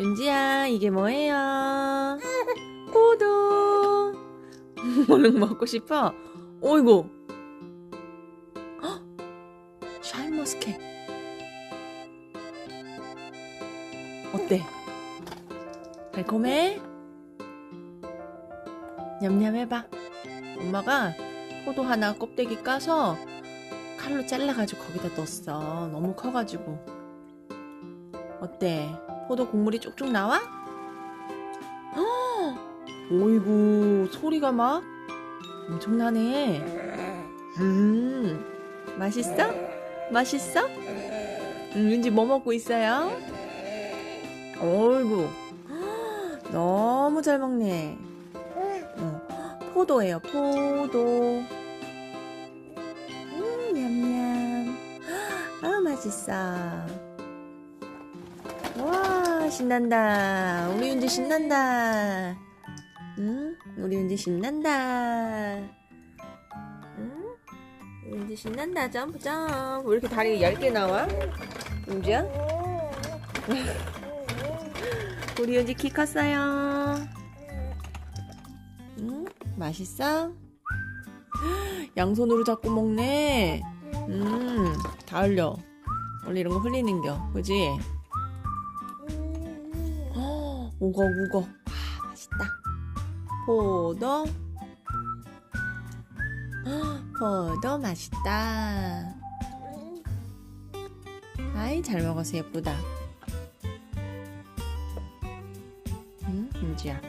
윤지야, 이게 뭐예요? 포도. 얼른 먹고 싶어? 어이구. 헉! 샤인머스켓. 어때? 달콤해? 냠냠해봐. 엄마가 포도 하나 껍데기 까서 칼로 잘라가지고 거기다 넣었어. 너무 커가지고. 어때? 포도 국물이 쪽쪽 나와? 헉! 오이구, 소리가 막 엄청나네. 음, 맛있어? 맛있어? 음, 윤지 뭐 먹고 있어요? 어이구, 헉, 너무 잘 먹네. 응, 포도예요, 포도. 음, 냠냠. 아, 맛있어. 와, 신난다. 우리 윤지 신난다. 응? 우리 윤지 신난다. 응? 윤지 신난다. 점프, 점프. 왜 이렇게 다리 얇게 나와? 윤지야? 우리 윤지 키 컸어요. 응? 맛있어? 양손으로 잡고 먹네. 음, 다 흘려. 원래 이런 거 흘리는겨. 그지? 어, 우거, 우거. 아, 맛있다. 포도. 헉, 포도 맛있다. 아이, 잘 먹어서 예쁘다. 응, 윤지야.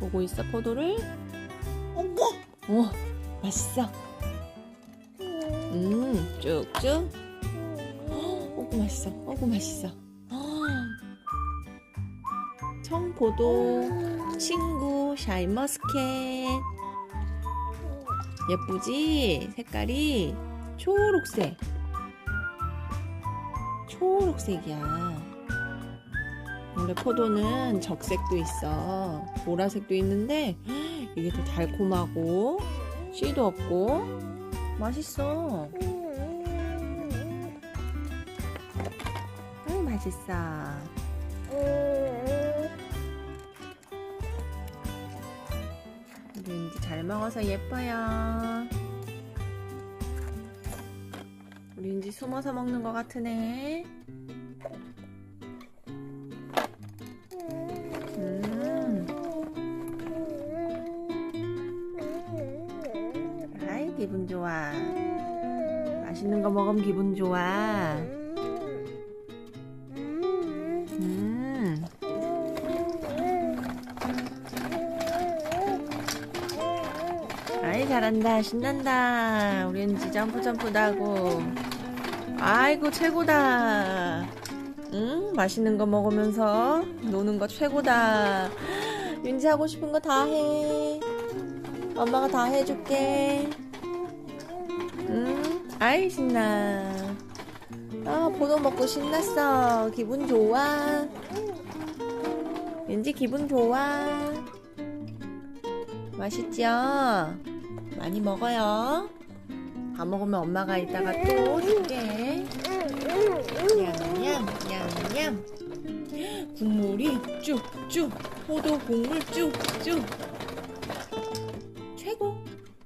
보고 있어, 포도를? 오, 맛있어. 음, 쭉쭉. 어구, 맛있어. 어구, 맛있어. 청포도, 친구, 샤인머스켓. 예쁘지? 색깔이 초록색. 초록색이야. 원래 포도는 적색도 있어. 보라색도 있는데 이게 더 달콤하고 씨도 없고 맛있어. 맛있어. 우리 윤지 잘 먹어서 예뻐요. 우리 윤지 숨어서 먹는 것 같으네. 음. 아이 기분 좋아. 맛있는 거 먹으면 기분 좋아. 잘한다 신난다. 우리 윤지 점프 점프도 하고. 아이고 최고다. 응? 맛있는 거 먹으면서 노는 거 최고다. 윤지 하고 싶은 거 다 해. 엄마가 다 해줄게. 응? 아이 신나. 아 포도 먹고 신났어. 기분 좋아. 윤지 기분 좋아. 맛있죠? 많이 먹어요. 다 먹으면 엄마가 이따가 또 줄게. 냠냠, 냠냠. 국물이 쭉쭉, 포도 국물 쭉쭉. 최고.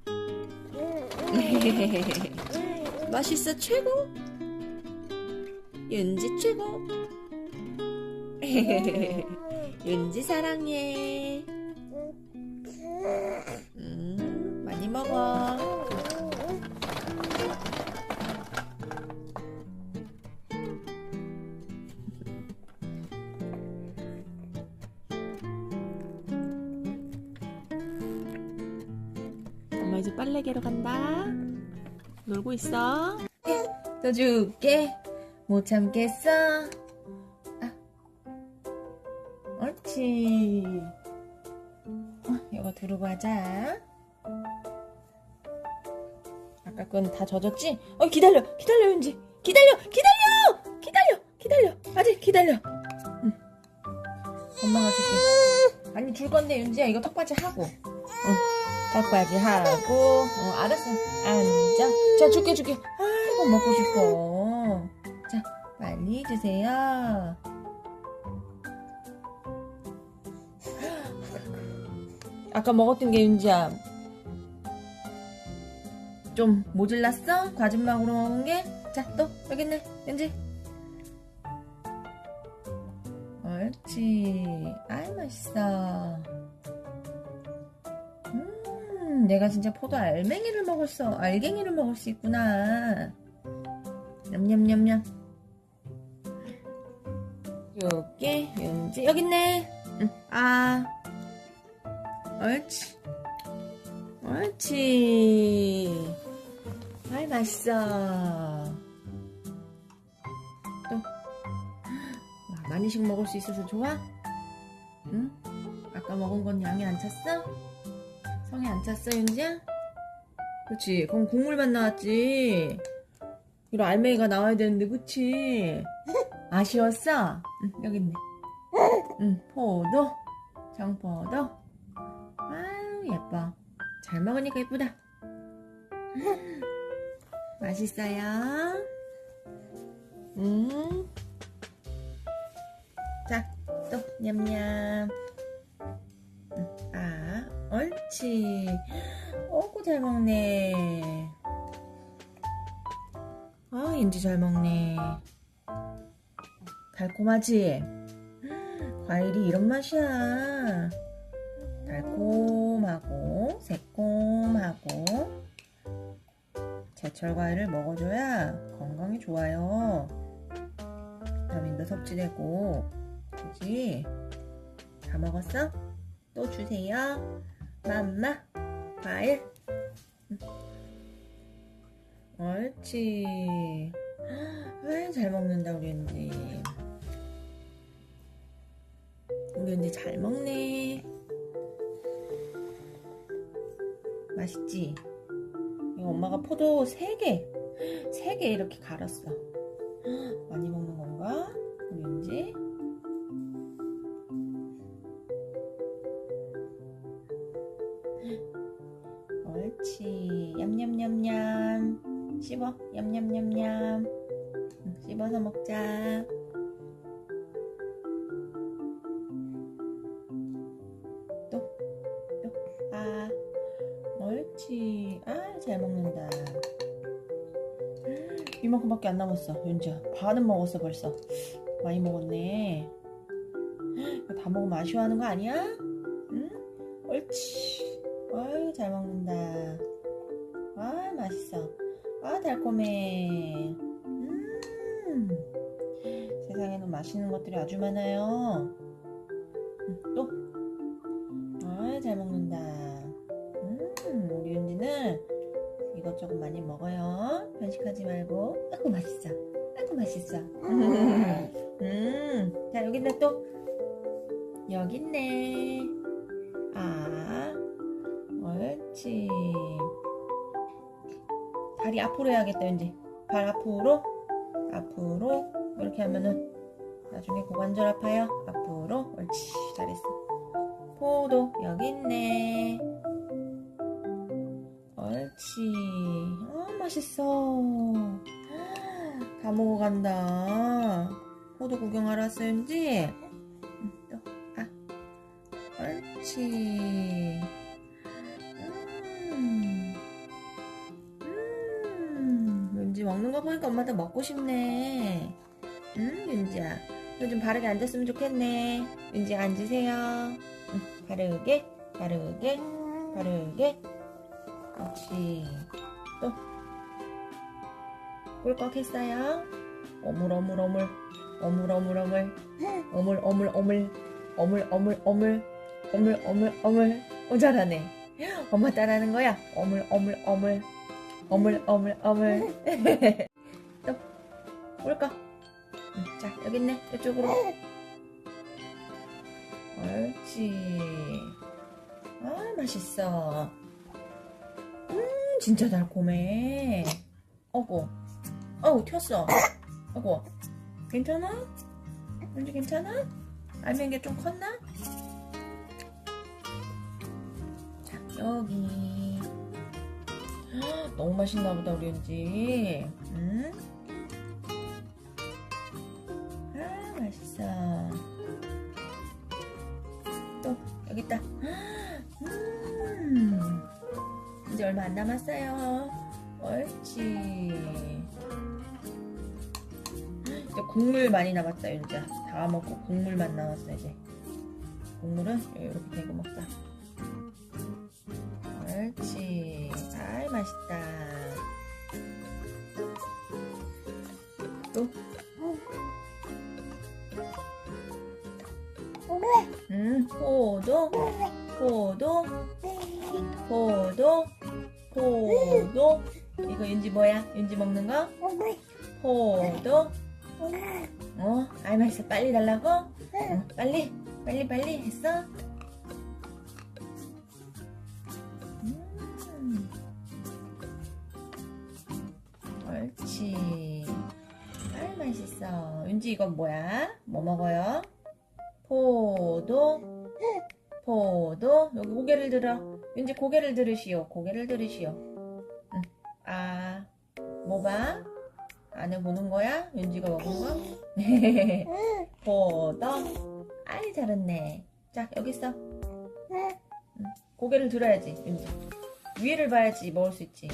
맛있어, 최고. 윤지 최고. 윤지 사랑해. 빨래개로 간다. 놀고 있어. 더 줄게. 못 참겠어. 아. 옳지. 어, 이거 두르고 하자. 아까 건 다 젖었지? 어, 기다려, 기다려, 윤지. 기다려, 기다려! 기다려, 기다려. 아직 기다려. 응. 엄마가 줄게. 아니, 줄 건데, 윤지야, 이거 턱받이 하고. 응. 턱받이 하고. 어, 알았어. 앉아. 자, 줄게, 줄게. 아이고, 먹고 싶어. 자, 많이 주세요. 아까 먹었던 게 윤지야. 좀 모질랐어? 과즙막으로 먹은 게? 자, 또 여기 있네, 윤지. 옳지. 아이 맛있어. 내가 진짜 포도 알맹이를 먹었어. 알갱이를 먹을 수 있구나. 냠냠냠냠. 요게 윤지 여기 있네. 응. 아. 옳지. 옳지. 아이 맛있어. 또 와, 많이씩 먹을 수 있어서 좋아? 응? 아까 먹은 건 양이 안 찼어? 성이 안 찼어 윤지야? 그치 그럼 국물만 나왔지 이런 알맹이가 나와야 되는데 그치? 아쉬웠어? 응 여기 있네 응 포도 청포도 아유 예뻐 잘 먹으니까 예쁘다 맛있어요 음. 자, 또 냠냠. 옳지. 어구 잘 먹네. 아, 인지 잘 먹네. 달콤하지? 과일이 이런 맛이야. 달콤하고 새콤하고 제철 과일을 먹어줘야 건강에 좋아요. 비타민도 섭취되고 그지? 다 먹었어? 또 주세요. 맘마 과일. 응. 옳지. 아이 잘 먹는다 우리 은지. 우리 은지 잘 먹네. 맛있지? 이거 엄마가 포도 3개, 3개 이렇게 갈았어. 많이 먹는 건가? 우리 은지? 옳지. 아, 잘 먹는다. 이만큼밖에 안 남았어, 윤지야. 반은 먹었어, 벌써. 많이 먹었네. 다 먹으면 아쉬워하는 거 아니야? 응? 옳지. 아유, 잘 먹는다. 아, 맛있어. 아, 달콤해. 음. 세상에는 맛있는 것들이 아주 많아요. 음, 또. 아, 잘 먹는다. 이것저것 많이 먹어요. 편식하지 말고. 아이고, 맛있어. 아이고, 맛있어. 음, 자, 여기 있네, 또. 여기 있네. 아, 옳지. 다리 앞으로 해야겠다, 이제. 발 앞으로, 앞으로. 이렇게 하면은 나중에 고관절 아파요. 앞으로. 옳지. 잘했어. 포도, 여기 있네. 옳지. 아, 맛있어. 다 먹어 간다. 포도 구경하러 왔어, 윤지? 응, 또, 아. 옳지. 음. 음. 윤지 먹는 거 보니까 엄마도 먹고 싶네. 응, 윤지야. 요즘 바르게 앉았으면 좋겠네. 윤지 앉으세요. 응, 바르게, 바르게, 바르게. 그렇지. 또. 꿀꺽 했어요. 어물, 어물, 어물. 어물, 어물, 어물. 어물, 어물, 어물. 어물, 어물, 어물. 어물, 어물, 어물. 오, 잘하네. 엄마 따라하는 거야. 어물, 어물, 어물. 어물, 어물, 어물. 또. 꿀꺽. 응, 자, 여기 있네. 이쪽으로. 옳지. 아, 맛있어. 음, 진짜 달콤해. 어구. 어우, 튀었어. 어구. 괜찮아? 은지 괜찮아? 알맹이가 좀 컸나? 자, 여기. 헉, 너무 맛있나 보다, 우리 은지. 응? 맛있어. 또 여기 있다. 음, 이제 얼마 안 남았어요. 옳지. 이제 국물 많이 남았다 윤지야. 다 먹고 국물만 남았어 이제. 국물은 이렇게 대고 먹자. 옳지. 아이 맛있다. 또? 음, 포도, 포도, 포도, 포도. 이거 윤지 뭐야? 윤지 먹는 거? 포도. 어, 아이 맛있어. 빨리 달라고? 어, 빨리, 빨리, 빨리 했어? 음. 옳지. 아이 맛있어. 윤지 이건 뭐야? 뭐 먹어요? 포도, 포도. 여기 고개를 들어. 윤지 고개를 들으시오. 고개를 들으시오. 응. 아, 뭐 봐? 안에 보는 거야? 윤지가 먹은 거? 포도. 아이 잘했네. 자 여기 있어. 응. 고개를 들어야지 윤지. 위를 봐야지 먹을 수 있지.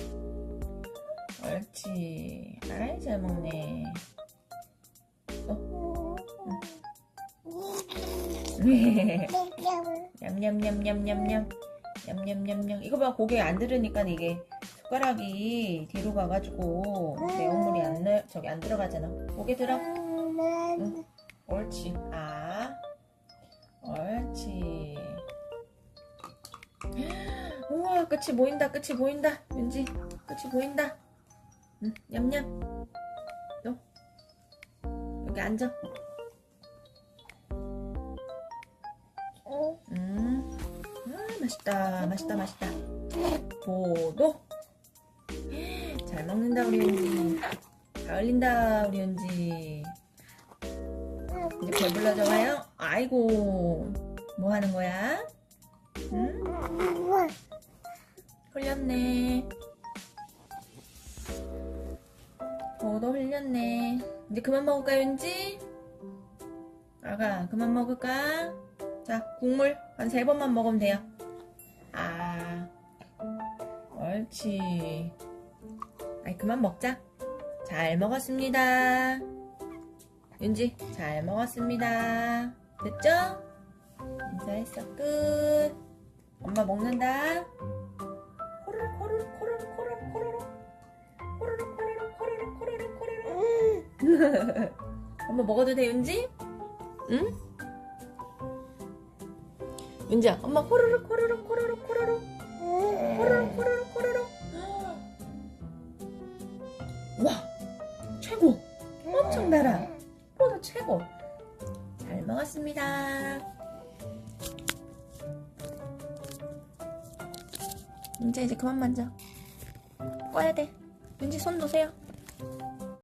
옳지. 아이 잘 먹네. 냠냠냠냠냠냠 냠냠냠냠. 이거 봐 고개 안 들으니까 이게 숟가락이 뒤로 가가지고 매운물이 안 늘, 저기 안 들어가잖아. 고개 들어. 옳지. 아 옳지. 우와 끝이 보인다 끝이 보인다. 윤지 끝이 보인다. 응, 냠냠. 또 여기 앉아 맛있다, 맛있다, 맛있다. 포도. 잘 먹는다, 우리 윤지. 잘 어울린다, 우리 윤지. 이제 배불러져 가요? 아이고, 뭐 하는 거야? 응? 흘렸네. 포도 흘렸네. 이제 그만 먹을까, 윤지? 아가, 그만 먹을까? 자, 국물 한 세 번만 먹으면 돼요. 아, 옳지. 아이, 그만 먹자. 잘 먹었습니다. 윤지, 잘 먹었습니다. 됐죠? 인사했어, 끝. 엄마 먹는다. 코르륵, 코르륵, 코르륵, 코르륵, 코르륵. 코르륵, 코르륵, 코르륵, 코르륵, 코르륵. 엄마 먹어도 돼, 윤지? 응? 윤지야, 엄마 코르륵 코르륵 코르륵 코르륵 코르륵 코르륵 코르륵. 와, 최고. 엄청 달아. 포도 최고. 잘 먹었습니다. 윤지 이제 그만 만져. 꺼야 돼. 윤지 손 놓으세요.